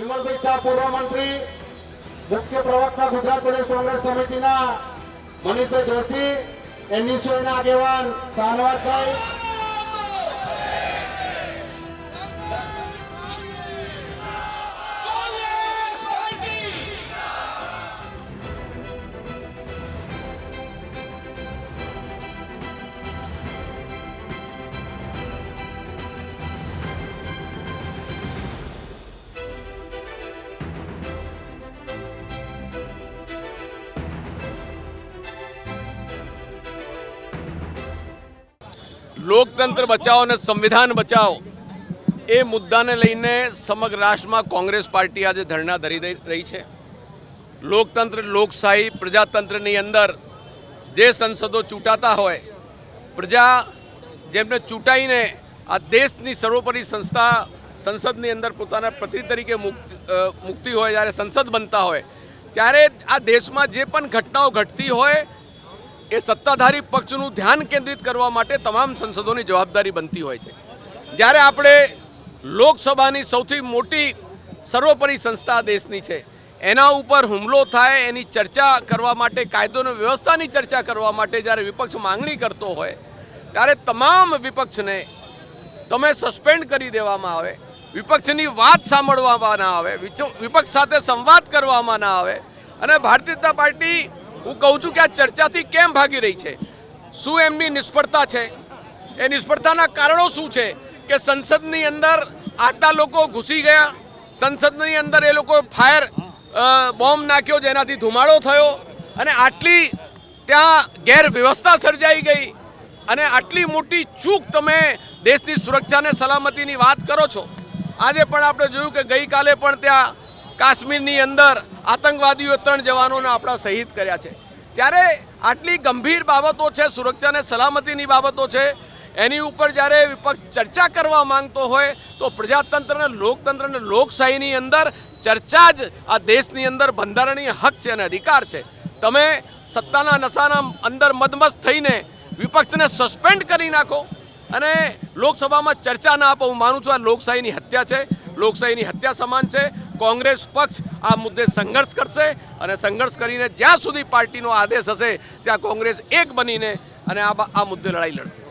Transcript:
પૂર્વ મંત્રી મુખ્ય પ્રવક્તા ગુજરાત પ્રદેશ કોંગ્રેસ સમિતિના મનીષભાઈ જોશી એનડીસીઓના આગેવાન શાહનવાજભાઈ લોકતંત્ર બચાવો અને સંવિધાન બચાવો, એ મુદ્દાને લઈને સમગ્ર રાષ્ટ્રમાં કોંગ્રેસ પાર્ટી આજે ધરણા ધરી રહી છે. લોકતંત્ર, લોકશાહી, પ્રજાતંત્રની અંદર જે સંસદો ચૂંટાતા હોય, પ્રજા જેમને ચૂંટાઈને આ દેશની સર્વોપરી સંસ્થા સંસદની અંદર પોતાના પ્રતિનિધિ તરીકે મુકતી હોય, જ્યારે સંસદ બનતા હોય, ત્યારે આ દેશમાં જે પણ ઘટનાઓ ઘટતી હોય એ સત્તાધારી પક્ષનું ધ્યાન કેન્દ્રિત કરવા માટે તમામ સંસદોની જવાબદારી બનતી હોય છે. જ્યારે આપણે લોકસભાની સૌથી મોટી સર્વોપરી સંસ્થા દેશની છે, એના ઉપર હુમલો થાય, એની ચર્ચા કરવા માટે, કાયદોની વ્યવસ્થાની ચર્ચા કરવા માટે જ્યારે વિપક્ષ માંગણી કરતો હોય, ત્યારે તમામ વિપક્ષને તમે સસ્પેન્ડ કરી દેવામાં આવે, વિપક્ષની વાત સાંભળવામાં ના આવે વિપક્ષ સાથે સંવાદ કરવામાં ના આવે અને ભારતીય જનતા પાર્ટી હું કહું છું કે આ ચર્ચાથી કેમ ભાગી રહી છે? શું એમની નિષ્ફળતા છે? એ નિષ્ફળતાના કારણો શું છે કે સંસદની અંદર આટલા લોકો ઘૂસી ગયા, સંસદની અંદર એ લોકો ફાયર બોમ્બ નાખ્યો જેનાથી ધુમાડો થયો અને આટલી ત્યાં ગેરવ્યવસ્થા સર્જાઈ ગઈ અને આટલી મોટી ચૂક તમે દેશની સુરક્ષા અને સલામતીની વાત કરો છો. આજે પણ આપણે જોયું કે ગઈકાલે પણ ત્યાં કાશ્મીરની અંદર આતંકવાદીઓ ત્રણ જવાનોને આપણા શહીદ કર્યા છે. ત્યારે આટલી ગંભીર બાબતો છે, સુરક્ષા અને સલામતીની બાબતો છે, એની ઉપર જ્યારે વિપક્ષ ચર્ચા કરવા માંગતો હોય, તો પ્રજાતંત્ર અને લોકતંત્ર અને લોકશાહીની અંદર ચર્ચા જ આ દેશની અંદર બંધારણીય હક છે અને અધિકાર છે. તમે સત્તાના નશાના અંદર મદમસ્ત થઈને વિપક્ષને સસ્પેન્ડ કરી નાખો અને લોકસભામાં ચર્ચા ના આપો. હું માનું છું આ લોકશાહીની હત્યા છે. લોકશાહીની હત્યા સમાન છે. કોંગ્રેસ પક્ષ આ મુદ્દે સંઘર્ષ કરશે અને સંઘર્ષ કરીને જ્યાં સુધી પાર્ટીનો આદેશ હશે, ત્યાં કોંગ્રેસ એક બનીને અને આ આ મુદ્દે લડાઈ લડશે.